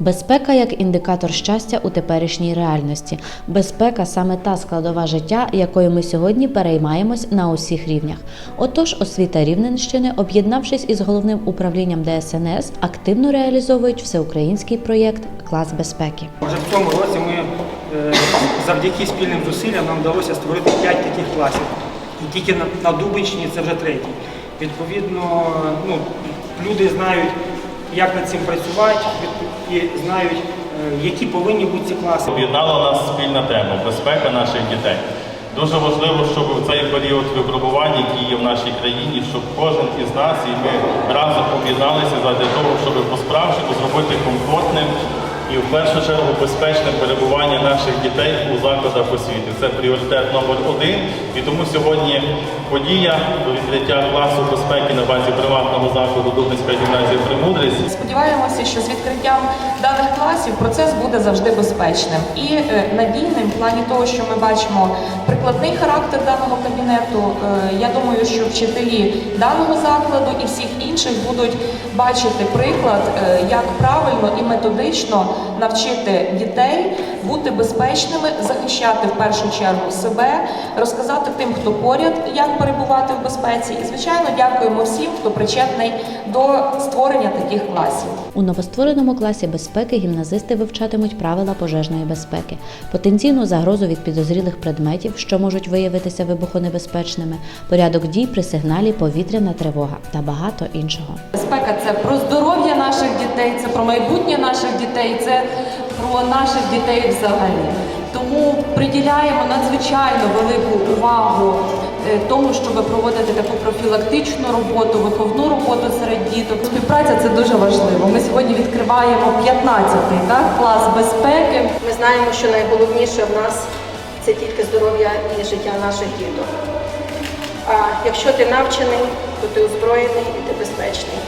Безпека як індикатор щастя у теперішній реальності. Безпека саме та складова життя, якою ми сьогодні переймаємось на усіх рівнях. Отож, освіта Рівненщини, об'єднавшись із головним управлінням ДСНС, активно реалізовують всеукраїнський проєкт Клас безпеки. Вже в цьому році ми е, завдяки спільним зусиллям нам вдалося створити 5 таких класів. І тільки на Дубинщині це вже третій. Відповідно, ну, люди знають, як над цим працювати, і знають, е, які повинні бути ці класи. Об'єднала нас спільна тема безпека наших дітей. Дуже важливо, щоб в цей період випробувань, які є в нашій країні, щоб кожен із нас і ми разом об'єдналися для того, щоб по-справжньому зробити комфортним і в першу чергу безпечним перебування наших дітей у закладах освіти. Це пріоритет номер один. І тому сьогодні подія до відкриття класу безпеки на базі приватного закладу Дубницька гімназія Премудрість Сподіваємося, що з відкриттям даних класів процес буде завжди безпечним і е, надійним в плані того, що ми бачимо прикладний характер даного кабінету. Е, Я думаю, що вчителі даного закладу і всіх інших будуть бачити приклад, е, як правильно і методично навчити дітей бути безпечними, захищати в першу чергу себе, розказати тим, хто поряд, як перебувати в безпеці. І звичайно, дякуємо всім, хто причетний до створення таких класів. У новоствореному класі безпеки гімназисти вивчатимуть правила пожежної безпеки, потенційну загрозу від підозрілих предметів, що можуть виявитися вибухонебезпечними, порядок дій при сигналі повітряна тривога та багато іншого. Безпека це про здоров'я наших дітей, це про майбутнє наших дітей, це про наших дітей взагалі. Тому приділяємо надзвичайно велику увагу е, тому, щоб проводити таку профілактичну роботу, виховну роботу серед діток. Співпраця це дуже важливо. Ми сьогодні відкриваємо 15-й так, клас безпеки. Ми знаємо, що найголовніше в нас це тільки здоров'я і життя наших діток. А якщо ти навчений, то ти озброєний і ти безпечний.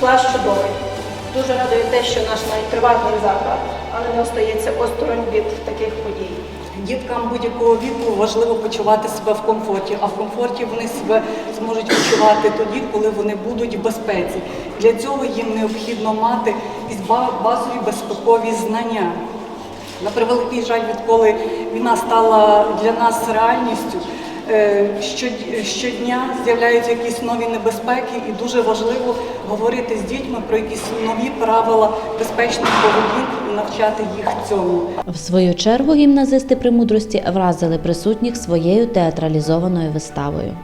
Клас чудовий. Дуже радує те, що наш навіть приватний заклад, але не остається осторонь від таких подій. Діткам будь-якого віку важливо почувати себе в комфорті, а в комфорті вони себе зможуть відчувати тоді, коли вони будуть в безпеці. Для цього їм необхідно мати базові безпекові знання. На превеликий жаль, відколи війна стала для нас реальністю, щодня з'являються якісь нові небезпеки, і дуже важливо говорити з дітьми про якісь нові правила безпечних поведінки і навчати їх цьому. В свою чергу гімназисти примудрості вразили присутніх своєю театралізованою виставою.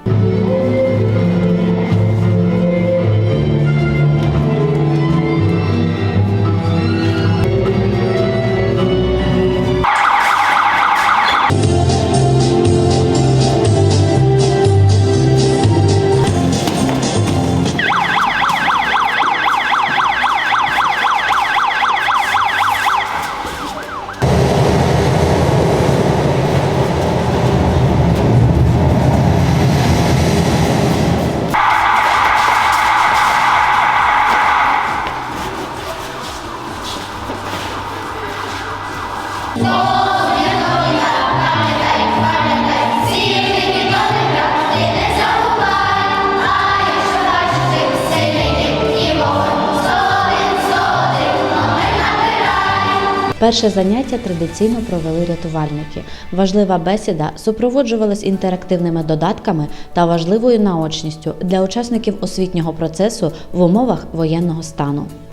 Перше заняття традиційно провели рятувальники. Важлива бесіда супроводжувалась інтерактивними додатками та важливою наочністю для учасників освітнього процесу в умовах воєнного стану.